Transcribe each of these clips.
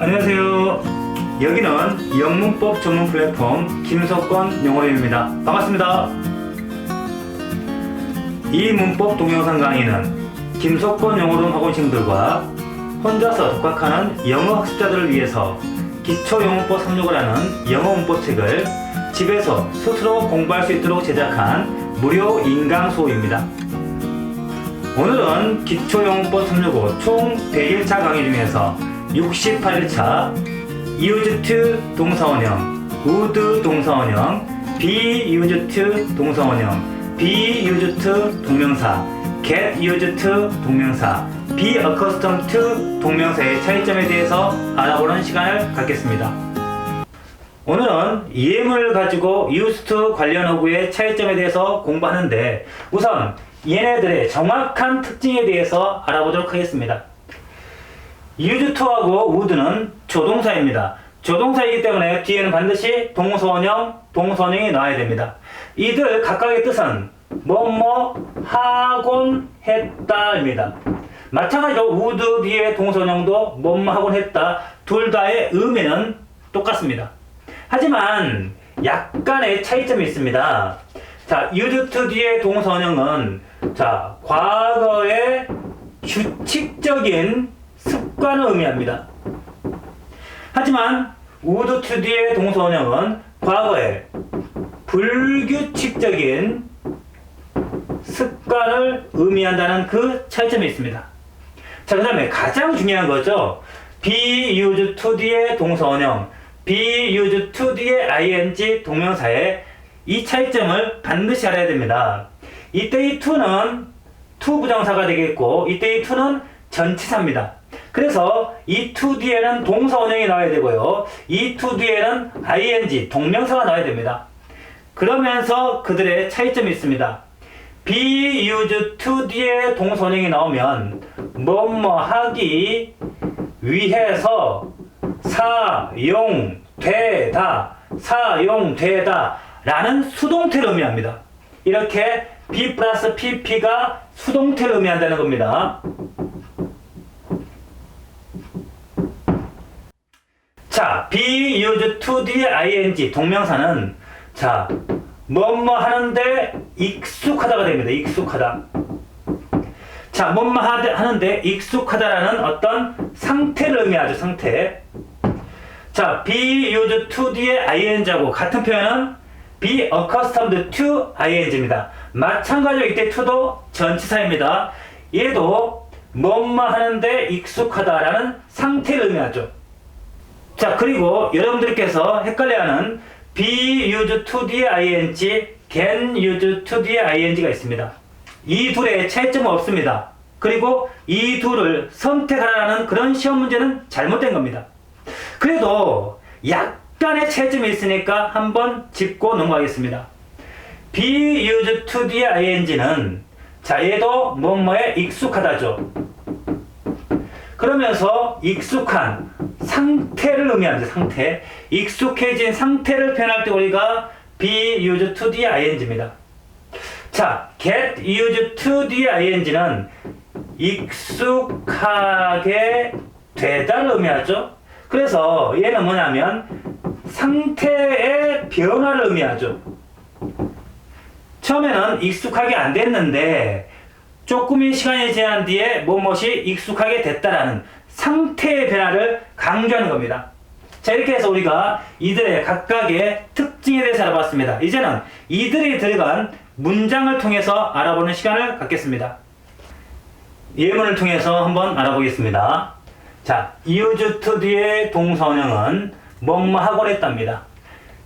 안녕하세요. 여기는 영문법 전문 플랫폼 김석권 영어입니다. 반갑습니다. 이 문법 동영상 강의는 김석권 영어론 학원생들과 혼자서 독학하는 영어 학습자들을 위해서 기초 영어법 365라는 영어 문법 책을 집에서 스스로 공부할 수 있도록 제작한 무료 인강수호입니다. 오늘은 기초영어법 365 총 100일차 강의 중에서 68일차 이우즈트 동사원형, 우드 동사원형, 비이우즈트 동사원형, 비이우즈트 동명사, get used 동명사, to 동명사의 차이점에 대해서 알아보는 시간을 갖겠습니다. 오늘은 예문을 가지고 used 관련 어구의 차이점에 대해서 공부하는데 우선 얘네들의 정확한 특징에 대해서 알아보도록 하겠습니다. To하고 would는 조동사입니다. 조동사이기 때문에 뒤에는 반드시 동서원형, 동선형이 나와야 됩니다. 이들 각각의 뜻은 뭐뭐 하곤 했다입니다. 마찬가지로 would 뒤에 동서원형도 뭐뭐 하곤 했다 둘 다의 의미는 똑같습니다. 하지만 약간의 차이점이 있습니다. 자, used 뒤에 동서원형은 자, 과거의 규칙적인 습관을 의미합니다. 하지만 뒤에 동서원형은 과거의 불규칙적인 습관을 의미한다는 그 차이점이 있습니다. 자, 그 다음에 가장 중요한 거죠. be used to 뒤에 동서원형, be used to 뒤에 ing 동명사의 이 차이점을 반드시 알아야 됩니다. 이때의 to는 to 부정사가 되겠고, 이때의 to는 전치사입니다. 그래서 이 to 뒤에는 동사 원형이 나와야 되고요. 이 to 뒤에는 ing 동명사가 나와야 됩니다. 그러면서 그들의 차이점이 있습니다. be used to 뒤에 동사 원형이 나오면 뭐뭐 하기 위해서 사용되다 사용되다 라는 수동태를 의미합니다. 이렇게 be 플러스 pp가 수동태를 의미한다는 겁니다. 자, be used to 뒤에 ing 동명사는 자, 뭐뭐 하는데 익숙하다가 됩니다. 익숙하다. 자, 뭐뭐 하- 하는데 익숙하다라는 어떤 상태를 의미하죠. 상태. 자, be used to 뒤에 ing하고 같은 표현은 be accustomed to ing입니다. 마찬가지로 이때 to도 전치사입니다. 얘도 뭐뭐 하는데 익숙하다라는 상태를 의미하죠. 자, 그리고 여러분들께서 헷갈려하는 be used to 뒤에 ing, can used to 뒤에 ing가 있습니다. 이 둘의 차이점은 없습니다. 그리고 이 둘을 선택하라는 그런 시험 문제는 잘못된 겁니다. 그래도 약간의 차이점이 있으니까 한번 짚고 넘어가겠습니다. be used to 뒤에 ing는 자, 얘도 뭐뭐에 익숙하다죠. 그러면서 익숙한 상태를 의미합니다. 상태. 익숙해진 상태를 표현할 때 우리가 be used to the ing입니다. 자, get used to the ing는 익숙하게 되다를 의미하죠. 그래서 얘는 뭐냐면 상태의 변화를 의미하죠. 처음에는 익숙하게 안 됐는데 조금의 시간이 지난 뒤에 무엇이 익숙하게 됐다라는 상태의 변화를 강조하는 겁니다. 자, 이렇게 해서 우리가 이들의 각각의 특징에 대해서 알아봤습니다. 이제는 이들이 들어간 문장을 통해서 알아보는 시간을 갖겠습니다. 예문을 통해서 한번 알아보겠습니다. 자, used to 뒤의 동사원형은 뭐뭐 하곤 했답니다.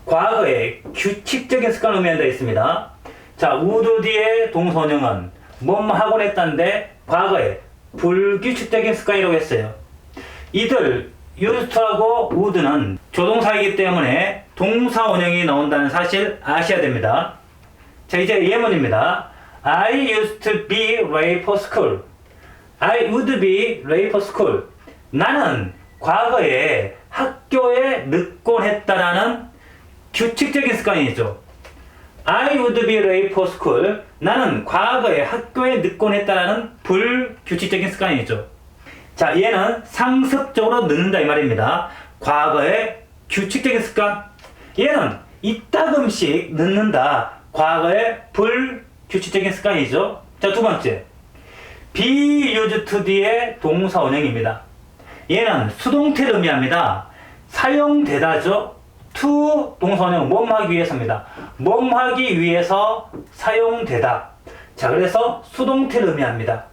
과거의 규칙적인 습관을 의미한다 있습니다. 자, 뒤의 동사원형은 뭐뭐 하곤 했다는데 과거에 불규칙적인 습관이라고 했어요. 이들 used하고 would는 조동사이기 때문에 동사 원형이 나온다는 사실 아셔야 됩니다. 자, 이제 예문입니다. I used to be late for school. I would be late for school. 나는 과거에 학교에 늦곤 했다라는 규칙적인 습관이죠. I would be late for school. 나는 과거에 학교에 늦곤 했다라는 불규칙적인 습관이죠. 자, 얘는 상습적으로 늦는다 이 말입니다. 과거의 규칙적인 습관. 얘는 이따금씩 늦는다. 과거의 불규칙적인 습관이죠. 자, 두 번째. be used to 뒤의 동사 원형입니다. 얘는 수동태를 의미합니다. 사용되다죠. 동사 원형 몸하기 위해서입니다. 몸하기 위해서 사용되다. 자, 그래서 수동태를 의미합니다.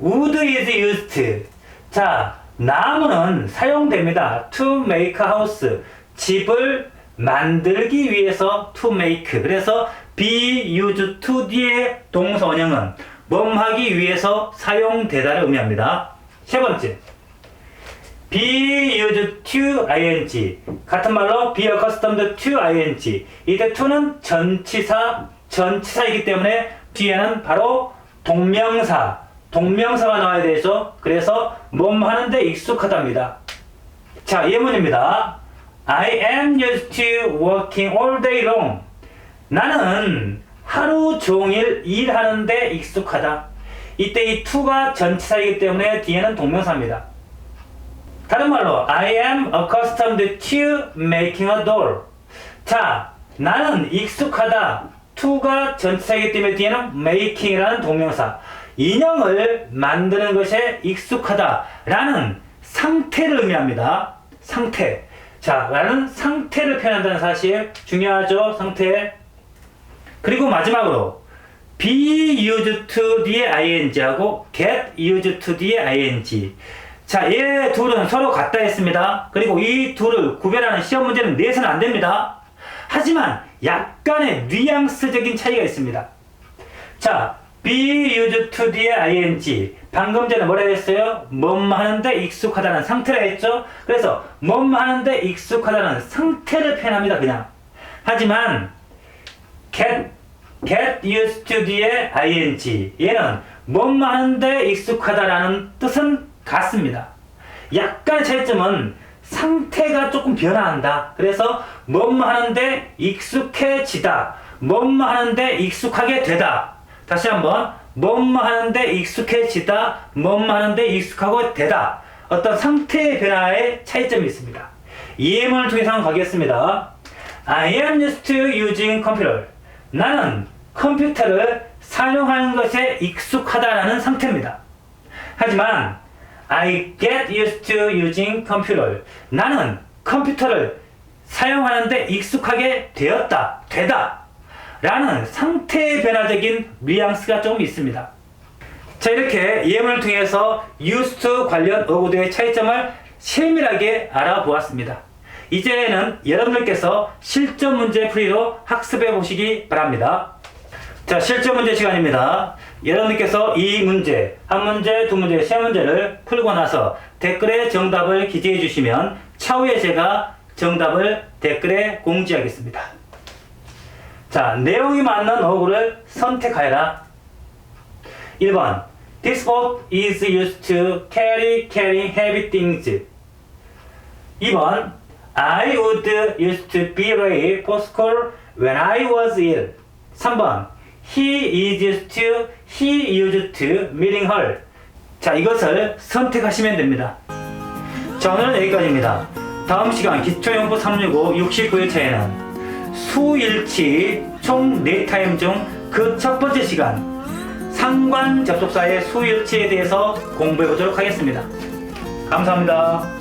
wood is used. 자, 나무는 사용됩니다. to make a house. 집을 만들기 위해서 to make. 그래서 be used to 뒤의 동사 원형은 몸하기 위해서 사용되다를 의미합니다. 세 번째. Be used to ing. 같은 말로 be accustomed to ing. 이때 to는 전치사, 전치사이기 때문에 뒤에는 바로 동명사, 동명사가 나와야 되죠. 그래서 몸 하는데 익숙하답니다. 자, 예문입니다. I am used to working all day long. 나는 하루 종일 일하는데 익숙하다. 이때 이 to가 전치사이기 때문에 뒤에는 동명사입니다. 다른 말로 I am accustomed to making a doll. 자, 나는 익숙하다. to가 전치사이기 때문에 뒤에는 making이라는 동명사. 인형을 만드는 것에 익숙하다라는 상태를 의미합니다. 상태. 자, 라는 상태를 표현한다는 사실 중요하죠. 상태. 그리고 마지막으로 be used to 뒤에 ing하고 get used to 뒤에 ing. 자, 얘 둘은 서로 같다 했습니다. 그리고 이 둘을 구별하는 시험 문제는 내서는 안 됩니다. 하지만 약간의 뉘앙스적인 차이가 있습니다. 자, be used to 뒤에 ing. 방금 전에 뭐라 했어요? 몸 하는데 익숙하다는 상태라 했죠? 그래서 몸 하는데 익숙하다는 상태를 표현합니다, 그냥. 하지만 get, get used to 뒤에 ing. 얘는 몸 하는데 익숙하다라는 뜻은 같습니다. 약간의 차이점은 상태가 조금 변화한다. 그래서 몸 하는데 익숙해지다. 몸 하는데 익숙하게 되다. 다시 한번 몸 하는데 익숙해지다. 몸 하는데 익숙하고 되다. 어떤 상태의 변화의 차이점이 있습니다. 예문을 통해서 한번 가겠습니다. I am used to using computer. 나는 컴퓨터를 사용하는 것에 익숙하다라는 상태입니다. 하지만 I get used to using computer. 나는 컴퓨터를 사용하는데 익숙하게 되었다, 되다. 라는 상태의 변화적인 뉘앙스가 조금 있습니다. 자, 이렇게 예문을 통해서 used to 관련 어구도의 차이점을 세밀하게 알아보았습니다. 이제는 여러분들께서 실전 문제 풀이로 학습해 보시기 바랍니다. 자, 실전 문제 시간입니다. 여러분께서 이 문제, 한 문제, 두 문제, 세 문제를 풀고 나서 댓글에 정답을 기재해 주시면 차후에 제가 정답을 댓글에 공지하겠습니다. 자, 내용이 맞는 어구를 선택하여라. 1번. This boat is used to carry, carrying heavy things. 2번. I would used to be for school when I was ill. 3번. He is used to, he used to meeting her. 자, 이것을 선택하시면 됩니다. 자, 오늘은 여기까지입니다. 다음 시간 기초연구 365 69일차에는 수일치 총 4타임 중 그 첫 번째 시간 상관 접속사의 수일치에 대해서 공부해 보도록 하겠습니다. 감사합니다.